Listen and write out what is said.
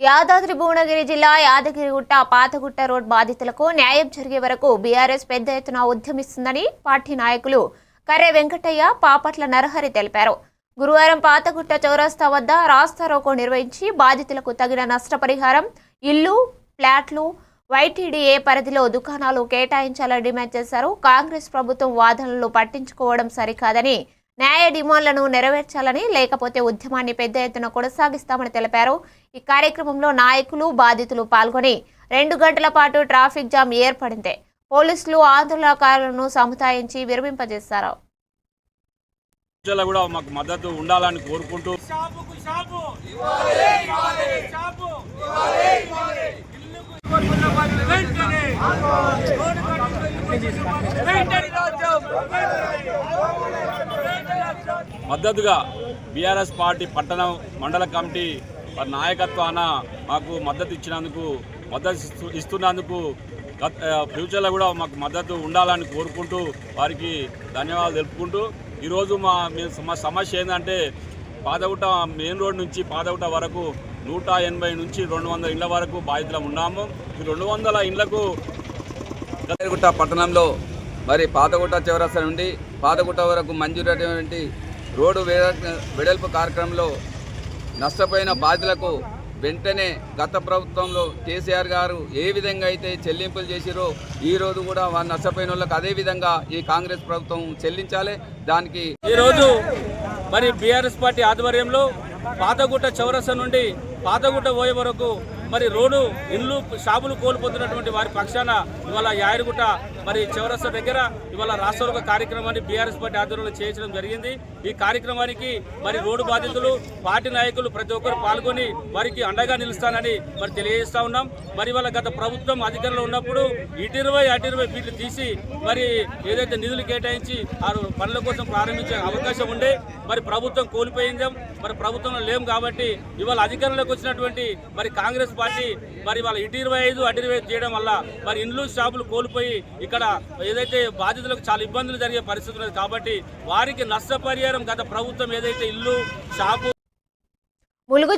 యాదాద్రి భువనగిరి జిల్లా యాదగిరిగుట్ట పాతగుట్ట రోడ్ బాధితులకు న్యాయం జరిగే వరకు బీఆర్ఎస్ పెద్ద ఎత్తున ఉద్యమిస్తుందని పార్టీ నాయకులు కర్రె వెంకటయ్య పాపట్ల నరహరి తెలిపారు. గురువారం పాతగుట్ట చౌరస్తా వద్ద రాస్తారోకో నిర్వహించి బాధితులకు తగిన నష్టపరిహారం ఇల్లు ఫ్లాట్లు వైటీడీఏ పరిధిలో దుకాణాలు కేటాయించాలని డిమాండ్ చేశారు. కాంగ్రెస్ ప్రభుత్వం వాదనలు పట్టించుకోవడం సరికాదని న్యాయ డిమాండ్లను నెరవేర్చాలని లేకపోతే ఉద్యమాన్ని పెద్ద ఎత్తున కొనసాగిస్తామని తెలిపారు. ఈ కార్యక్రమంలో నాయకులు బాధితులు పాల్గొని రెండు గంటల పాటు ట్రాఫిక్ జామ్ ఏర్పడింది. పోలీసులు ఆందోళనకారులను సముదాయించి విరమింపజేశారు. కూడా మాకు మద్దతు ఉండాలని కోరుకుంటూ వెంటనే రోడ్డు కట్టుకుని వెంటనే రాజ్యం మద్దతుగా బీఆర్ఎస్ పార్టీ పట్టణం మండల కమిటీ వారి నాయకత్వాన మాకు మద్దతు ఇచ్చినందుకు మద్దతు ఇస్తు- ఇస్తున్నందుకు ఫ్యూచర్లో కూడా మాకు మద్దతు ఉండాలని కోరుకుంటూ వారికి ధన్యవాదాలు తెలుపుకుంటూ ఈరోజు మా మీ- సమస్య ఏంటంటే పాదగుట మెయిన్ రోడ్ నుంచి పాదగుట వరకు నూట ఎనభై నుంచి రెండు వందల ఇళ్ళ వరకు బాధితులం ఉన్నాము. ఈ రెండు వందల ఇళ్ళకు గుట్ట పట్టణంలో మరి పాతగుట్ట చివరస నుండి పాతగుట్ట వరకు మంజూరైనటువంటి రోడ్డు వెడల్పు కార్యక్రమంలో నష్టపోయిన బాధ్యులకు వెంటనే గత ప్రభుత్వంలో కేసీఆర్ గారు ఏ విధంగా అయితే చెల్లింపులు చేసిరో ఈ రోజు కూడా వారు నష్టపోయిన వాళ్ళకి అదే విధంగా ఈ కాంగ్రెస్ ప్రభుత్వం చెల్లించాలి. దానికి ఈరోజు మరి బీఆర్ఎస్ పార్టీ ఆధ్వర్యంలో పాతగుట్ట చౌరస నుండి పాతగుట్ట పోయే వరకు మరి రోడ్డు ఇల్లు షాపులు కోల్పోతున్నటువంటి వారి పక్షాన ఇవాళ యాయరుగుట మరి చౌరస్తా దగ్గర ఇవాళ రాష్ట్ర కార్యక్రమాన్ని బీఆర్ఎస్ పార్టీ ఆధ్వర్యంలో చేయించడం జరిగింది. ఈ కార్యక్రమానికి మరి రోడ్డు బాధితులు పార్టీ నాయకులు ప్రతి ఒక్కరు పాల్గొని వారికి అండగా నిలుస్తానని మరి తెలియజేస్తా ఉన్నాం. మరి వాళ్ళ గత ప్రభుత్వం అధికారంలో ఉన్నప్పుడు ఇటు ఇరవై అటు ఫీట్లు తీసి మరి ఏదైతే నిధులు కేటాయించి ఆ పనుల కోసం ప్రారంభించే అవకాశం ఉండే మరి ప్రభుత్వం కోల్పోయిందాం. మరి ప్రభుత్వంలో లేం కాబట్టి ఇవాళ అధికారంలోకి వచ్చినటువంటి మరి కాంగ్రెస్ పార్టీ మరి వాళ్ళ ఇటు ఇరవై ఐదు అటు ఇరవై చేయడం వల్ల మరి ఇండ్లు షాపులు కోల్పోయి ఇక్కడ ఏదైతే బాధితులకు చాలా ఇబ్బందులు జరిగే పరిస్థితి ఉన్నది కాబట్టి వారికి నష్టపరిహారం గత ప్రభుత్వం ఏదైతే ఇల్లు షాపు ములుగు